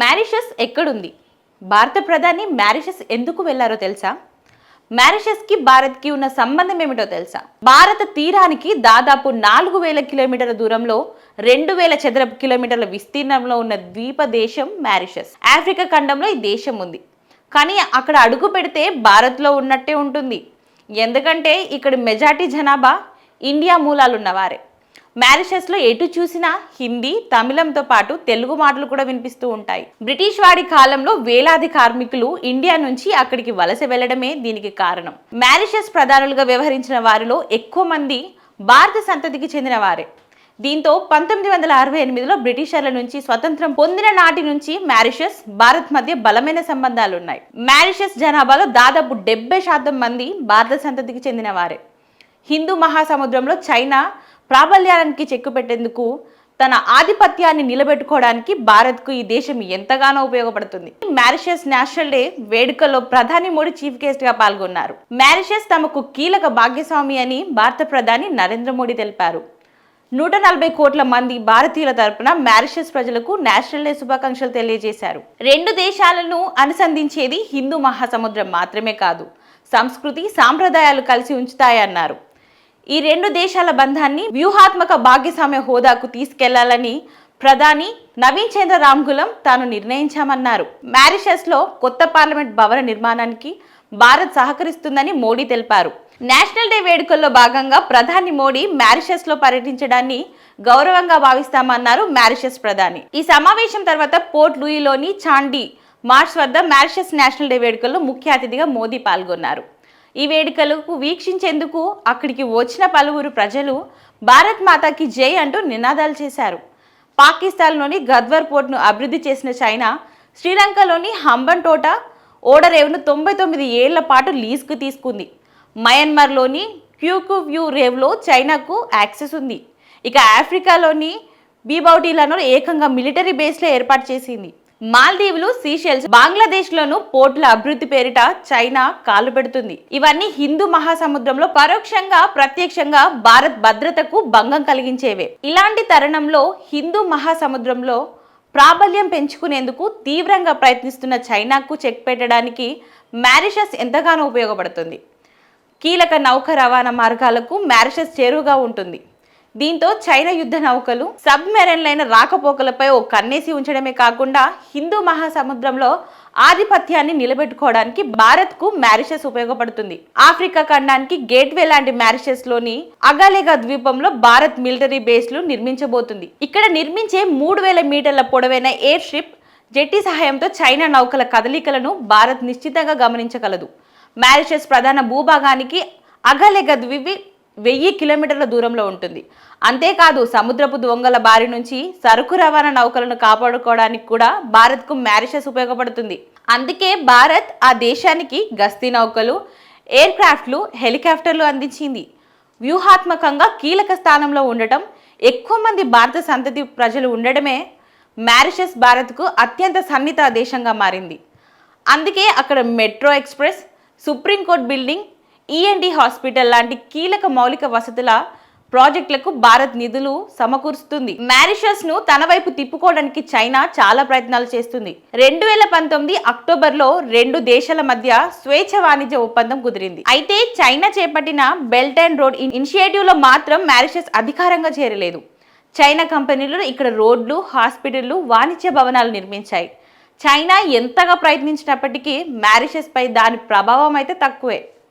Mauritius ఎక్కడుంది? భారత ప్రధాని మ్యారిషస్ ఎందుకు వెళ్ళారో తెలుసా? మ్యారిషస్కి భారత్కి ఉన్న సంబంధం ఏమిటో తెలుసా? భారత తీరానికి దాదాపు నాలుగు వేల కిలోమీటర్ల దూరంలో రెండు వేల చదరపు కిలోమీటర్ల విస్తీర్ణంలో ఉన్న ద్వీప దేశం మ్యారిషస్. ఆఫ్రికా ఖండంలో ఈ దేశం ఉంది. కానీ అక్కడ అడుగు పెడితే భారత్లో ఉన్నట్టే ఉంటుంది. ఎందుకంటే ఇక్కడ మెజార్టీ జనాభా ఇండియా మూలాలు ఉన్నవారే మ్యారిషస్లో ఎటు చూసినా హిందీ తమిళంతో పాటు తెలుగు మాటలు కూడా వినిపిస్తూ ఉంటాయి. బ్రిటిష్ వాడి కాలంలో వేలాది కార్మికులు ఇండియా నుంచి అక్కడికి వలస వెళ్ళడమే దీనికి కారణం. మ్యారిషస్ ప్రధానులుగా వ్యవహరించిన వారిలో ఎక్కువ మంది భారత సంతతికి చెందిన వారే. దీంతో పంతొమ్మిది వందల అరవై ఎనిమిదిలో బ్రిటిషర్ల నుంచి స్వతంత్రం పొందిన నాటి నుంచి మారిషస్ భారత్ మధ్య బలమైన సంబంధాలు ఉన్నాయి మ్యారిషస్ జనాభాలో దాదాపు డెబ్బై శాతం మంది భారత సంతతికి చెందిన వారే. హిందూ మహాసముద్రంలో చైనా ప్రాబల్యానికి చెక్కు పెట్టేందుకు తన ఆధిపత్యాన్ని నిలబెట్టుకోవడానికి భారత్కు ఈ దేశం ఎంతగానో ఉపయోగపడుతుంది. మారిషస్ నేషనల్ డే వేడుకలో ప్రధాని మోడీ చీఫ్ గెస్ట్గా పాల్గొన్నారు. మ్యారిషస్ తమకు కీలక భాగ్యస్వామి అని భారత ప్రధాని నరేంద్ర మోడీ తెలిపారు. నూట నలభై కోట్ల మంది భారతీయుల తరపున మారిషస్ ప్రజలకు నేషనల్ డే శుభాకాంక్షలు తెలియజేశారు. రెండు దేశాలను అనుసంధించేది హిందూ మహాసముద్రం మాత్రమే కాదు సంస్కృతి సాంప్రదాయాలు కలిసి ఉంచుతాయన్నారు. ఈ రెండు దేశాల బంధాన్ని వ్యూహాత్మక భాగ్యస్వామ్య హోదాకు తీసుకెళ్ళాలని ప్రధాని నవీన్ చంద్ర రామ్గులం తాను నిర్ణయించామన్నారు. మారిషస్లో కొత్త పార్లమెంట్ భవన నిర్మాణానికి భారత్ సహకరిస్తుందని మోడీ తెలిపారు. నేషనల్ డే వేడుకల్లో భాగంగా ప్రధాని మోడీ మారిషస్లో పర్యటించడాన్ని గౌరవంగా భావిస్తామన్నారు మారిషస్ ప్రధాని. ఈ సమావేశం తర్వాత పోర్ట్ లూయిలోని చాండీ మార్చ్ వద్ద మారిషస్ నేషనల్ డే వేడుకల్లో ముఖ్య అతిథిగా మోదీ పాల్గొన్నారు. ఈ వేడుకలకు వీక్షించేందుకు అక్కడికి వచ్చిన పలువురు ప్రజలు భారత్ మాతాకి జై అంటూ నినాదాలు చేశారు. పాకిస్తాన్లోని గద్వర్ పోర్ట్ను అభివృద్ధి చేసిన చైనా శ్రీలంకలోని హంబన్ తోట ఓడరేవును తొంభై తొమ్మిది ఏళ్ళ పాటు లీజ్కు తీసుకుంది. మయన్మార్లోని క్యూకు వ్యూ రేవ్లో చైనాకు యాక్సెస్ ఉంది. ఇక ఆఫ్రికాలోని బీబౌటీలను ఏకంగా మిలిటరీ బేస్లో ఏర్పాటు చేసింది. మాల్దీవులు సీషెల్స్ బంగ్లాదేశ్లోను పోర్టుల అభివృద్ధి పేరిట చైనా కాలు పెడుతుంది. ఇవన్నీ హిందూ మహాసముద్రంలో పరోక్షంగా ప్రత్యక్షంగా భారత్ భద్రతకు భంగం కలిగించేవే. ఇలాంటి తరుణంలో హిందూ మహాసముద్రంలో ప్రాబల్యం పెంచుకునేందుకు తీవ్రంగా ప్రయత్నిస్తున్న చైనాకు చెక్ పెట్టడానికి మ్యారిషస్ ఎంతగానో ఉపయోగపడుతుంది. కీలక నౌక రవాణా మార్గాలకు మారిషస్ చేరువగా ఉంటుంది. దీంతో చైనా యుద్ధ నౌకలు సబ్మెరైన్లైన రాకపోకలపై ఓ కన్నేసి ఉంచడమే కాకుండా హిందూ మహాసముద్రంలో ఆధిపత్యాన్ని నిలబెట్టుకోవడానికి భారత్కు మారిషస్ ఉపయోగపడుతుంది. ఆఫ్రికా ఖండానికి గేట్వే లాంటి మారిషస్లోని అగాలేగా ద్వీపంలో భారత్ మిలిటరీ బేస్లు నిర్మించబోతుంది. ఇక్కడ నిర్మించే మూడు వేల మీటర్ల పొడవైన ఎయిర్ షిప్ జెట్టి సహాయంతో చైనా నౌకల కదలికలను భారత్ నిశ్చితంగా గమనించగలదు. మారిషస్ ప్రధాన భూభాగానికి అగలెగ ద్వీపి వెయ్యి కిలోమీటర్ల దూరంలో ఉంటుంది. అంతేకాదు సముద్రపు దొంగల బారి నుంచి సరుకు రవాణా నౌకలను కాపాడుకోవడానికి కూడా భారత్కు మ్యారిషస్ ఉపయోగపడుతుంది. అందుకే భారత్ ఆ దేశానికి గస్తీ నౌకలు ఎయిర్ క్రాఫ్ట్లు హెలికాప్టర్లు అందించింది. వ్యూహాత్మకంగా కీలక స్థానంలో ఉండటం ఎక్కువ మంది భారత సంతతి ప్రజలు ఉండడమే మ్యారిషస్ భారత్కు అత్యంత సన్నిహిత దేశంగా మారింది. అందుకే అక్కడ metro express supreme court building ENT hospital లాంటి కీలక మౌలిక వసతుల ప్రాజెక్టులకు భారత్ నిధులు సమకూరుస్తుంది. మారిషస్ను తన వైపు తిప్పుకోవడానికి చైనా చాలా ప్రయత్నాలు చేస్తుంది. రెండు వేల పంతొమ్మిది అక్టోబర్లో రెండు దేశాల మధ్య స్వేచ్ఛ వాణిజ్య ఒప్పందం కుదిరింది. అయితే చైనా చేపట్టిన బెల్ట్ అండ్ రోడ్ ఇనిషియేటివ్లో మాత్రం మారిషస్ అధికారంగా చేరలేదు. చైనా కంపెనీలు ఇక్కడ రోడ్లు హాస్పిటళ్ళు వాణిజ్య భవనాలు నిర్మించాయి. చైనా ఎంతగా ప్రయత్నించినప్పటికీ మారిషస్ పై దాని ప్రభావం అయితే తక్కువే.